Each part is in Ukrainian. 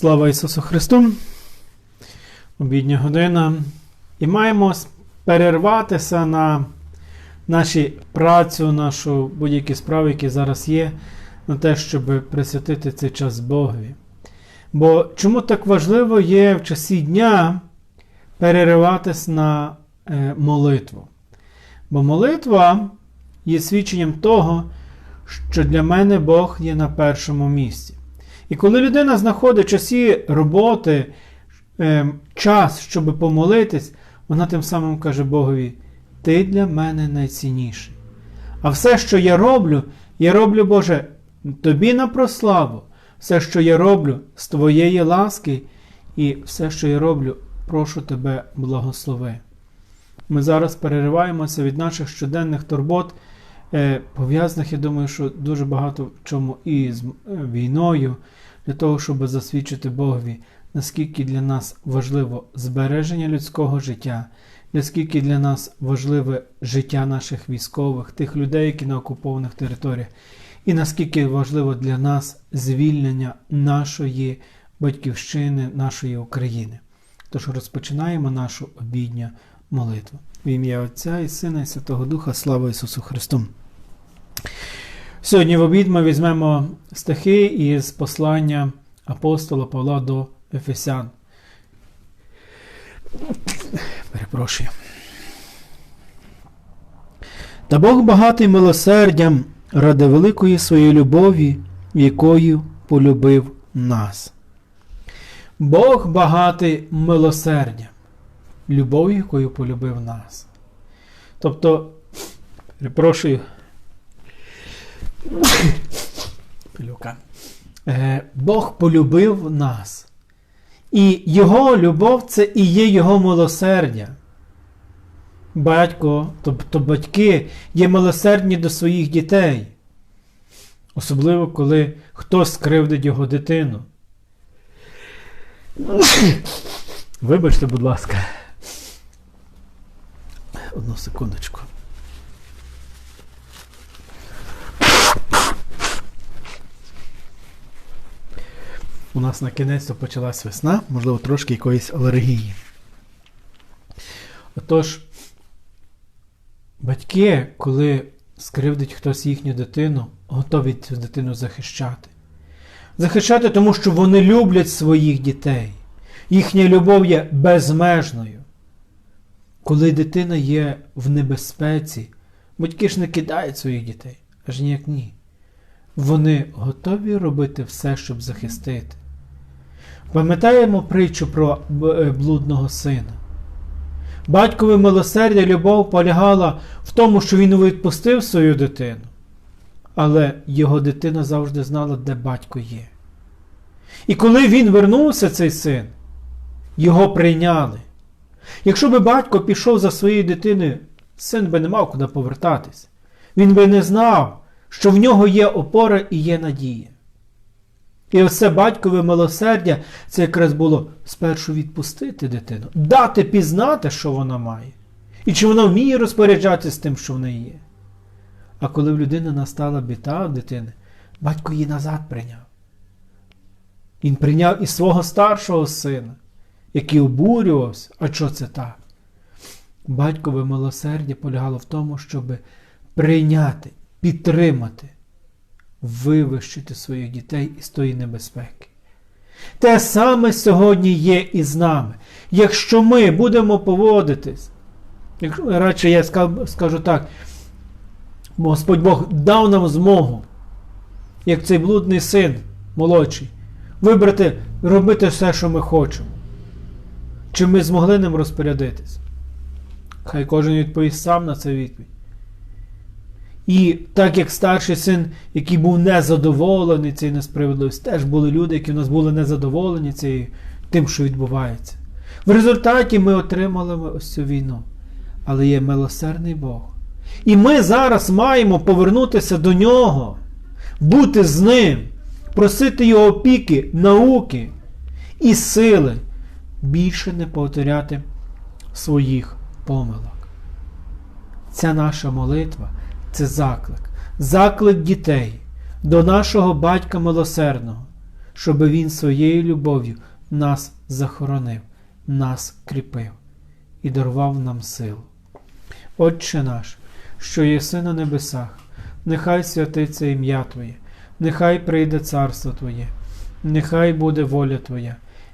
Слава Ісусу Христу! Обідня година. І маємо перерватися на нашу працю, нашу будь-які справи, які зараз є, на те, щоб присвятити цей час Богові. Бо чому так важливо є в часі дня перериватись на е, молитву? Бо молитва є свідченням того, що для мене Бог є на першому місці. І коли людина знаходить часі роботи, е, час, щоб помолитись, вона тим самим каже Богові: Ти для мене найцінніший. А все, що я роблю, я роблю, Боже, тобі на прославу. Все, що я роблю з Твоєї ласки, і все, що я роблю, прошу Тебе, благослови. Ми зараз перериваємося від наших щоденних турбот, пов'язаних, я думаю, що дуже багато в чому і з війною, для того, щоб засвідчити Богові, наскільки для нас важливо збереження людського життя, наскільки для нас важливе життя наших військових, тих людей, які на окупованих територіях, і наскільки важливо для нас звільнення нашої батьківщини, нашої України. Тож розпочинаємо нашу обідню молитву. В ім'я Отця і Сина, і Святого Духа, слава Ісусу Христу! Сьогодні в обід ми візьмемо стихи із послання апостола Павла до Ефесян. Перепрошую. Та Бог багатий милосердям ради великої своєї любові, якою полюбив нас. Бог багатий милосердям, любов'ю, якою полюбив нас. Тобто, перепрошую, Пилюка. Е, Бог полюбив нас. І Його любов це і є Його милосердя. Батько, тобто батьки є милосердні до своїх дітей. Особливо, коли хтось скривдить його дитину. Вибачте, будь ласка. Одну секундочку. У нас на кінець почалась весна, можливо, трошки якоїсь алергії. Отож, батьки, коли скривдить хтось їхню дитину, готові цю дитину захищати. Захищати, тому що вони люблять своїх дітей. Їхня любов є безмежною. Коли дитина є в небезпеці, батьки ж не кидають своїх дітей, аж ніяк ні. Вони готові робити все, щоб захистити. Пам'ятаємо притчу про блудного сина. Батькове милосердя любов полягала в тому, що він відпустив свою дитину, але його дитина завжди знала, де батько є. І коли він вернувся, цей син, його прийняли. Якщо би батько пішов за своєю дитиною, син би не мав куди повертатись. Він би не знав, що в нього є опора і є надія. І оце батькове милосердя це якраз було спершу відпустити дитину, дати пізнати, що вона має, і чи вона вміє розпоряджатися з тим, що в неї є. А коли в людини настала біта в дитини, батько її назад прийняв. Він прийняв і свого старшого сина, який обурювався, а що це так? Батькове милосердя полягало в тому, щоб прийняти, підтримати вивищити своїх дітей із тої небезпеки. Те саме сьогодні є і з нами. Якщо ми будемо поводитись, якщо, радше я скажу так, Господь Бог дав нам змогу, як цей блудний син молодший, вибрати, робити все, що ми хочемо. Чи ми змогли ним розпорядитись? Хай кожен відповість сам на це відповідь. І так як старший син, який був незадоволений цією несправедливістю, теж були люди, які в нас були незадоволені цією, тим, що відбувається. В результаті ми отримали ось цю війну. Але є милосердний Бог. І ми зараз маємо повернутися до нього, бути з ним, просити його опіки, науки і сили, більше не повторяти своїх помилок. Ця наша молитва це заклик, заклик дітей до нашого батька милосердного, щоб Він своєю любов'ю нас захоронив, нас кріпив і дарував нам силу. Отче наш, що єси на небесах, нехай святиться ім'я Твоє, нехай прийде царство Твоє, нехай буде воля Твоя,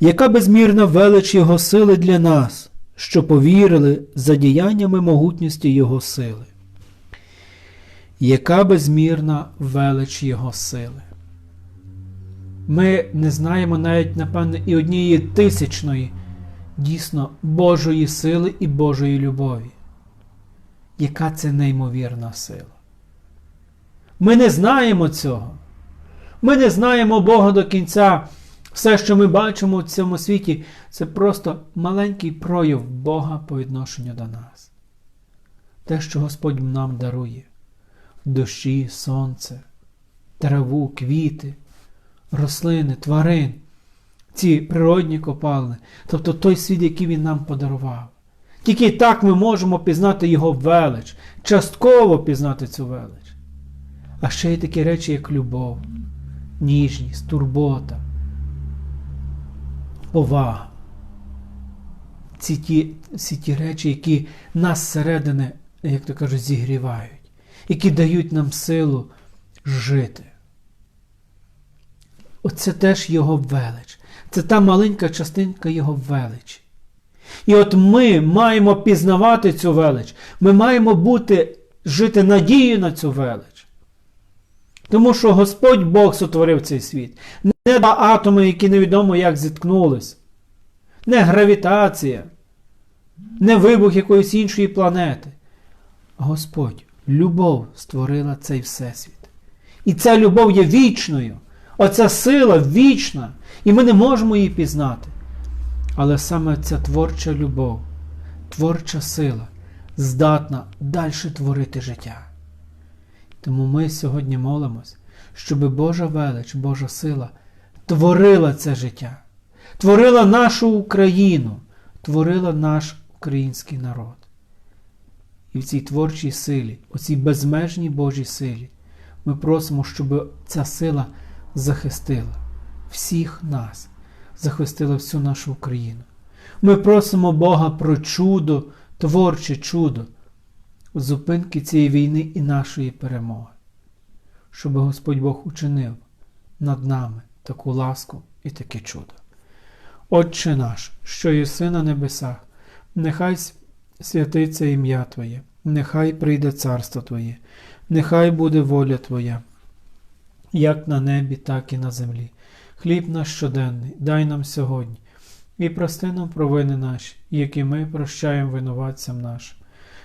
Яка безмірна велич Його сили для нас, що повірили за діяннями могутності Його сили. Яка безмірна велич Його сили. Ми не знаємо навіть, напевне, і однієї тисячної дійсно Божої сили і Божої любові. Яка це неймовірна сила? Ми не знаємо цього. Ми не знаємо Бога до кінця. Все, що ми бачимо в цьому світі, це просто маленький прояв Бога по відношенню до нас. Те, що Господь нам дарує дощі, сонце, траву, квіти, рослини, тварин, ці природні копалини, тобто той світ, який Він нам подарував. Тільки так ми можемо пізнати Його велич, частково пізнати цю велич. А ще є такі речі, як любов, ніжність, турбота, повага. Ці ті, всі ті речі, які нас зсередини, як то кажуть, зігрівають, які дають нам силу жити. Оце теж його велич. Це та маленька частинка його величі. І от ми маємо пізнавати цю велич. Ми маємо бути, жити надією на цю велич. Тому що Господь Бог сотворив цей світ. Не два атоми, які невідомо як зіткнулись. Не гравітація, не вибух якоїсь іншої планети. Господь, любов створила цей всесвіт. І ця любов є вічною. Оця сила вічна, і ми не можемо її пізнати. Але саме ця творча любов, творча сила здатна далі творити життя. Тому ми сьогодні молимось, щоб Божа велич, Божа сила творила це життя, творила нашу Україну, творила наш український народ. І в цій творчій силі, у цій безмежній Божій силі, ми просимо, щоб ця сила захистила всіх нас, захистила всю нашу Україну. Ми просимо Бога про чудо, творче чудо, зупинки цієї війни і нашої перемоги, щоб Господь Бог учинив над нами таку ласку і таке чудо. Отче наш, що єси на небесах, нехай святиться ім'я Твоє, нехай прийде царство Твоє, нехай буде воля Твоя як на небі, так і на землі. Хліб наш щоденний, дай нам сьогодні, і прости нам провини наші, які ми прощаємо винуватцям нашим.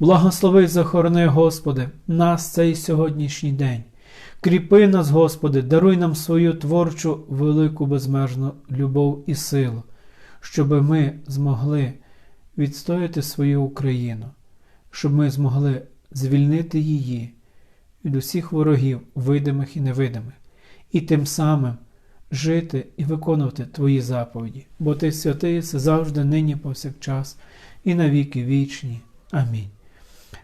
Благослови захорони, Господи, нас цей сьогоднішній день. Кріпи нас, Господи, даруй нам свою творчу, велику безмежну любов і силу, щоб ми змогли відстояти свою Україну, щоб ми змогли звільнити її від усіх ворогів, видимих і невидимих, і тим самим жити і виконувати Твої заповіді, бо Ти святий все завжди, нині, повсякчас, і навіки вічні. Амінь.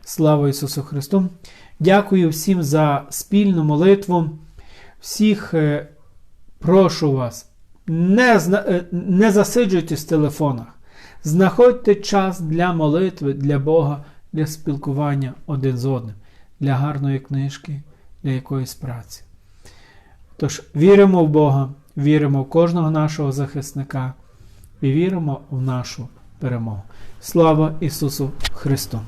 Слава Ісусу Христу! Дякую всім за спільну молитву. Всіх е, прошу вас, не, е, не засиджуйтесь в телефонах. Знаходьте час для молитви, для Бога, для спілкування один з одним, для гарної книжки, для якоїсь праці. Тож віримо в Бога, віримо в кожного нашого захисника і віримо в нашу перемогу. Слава Ісусу Христу!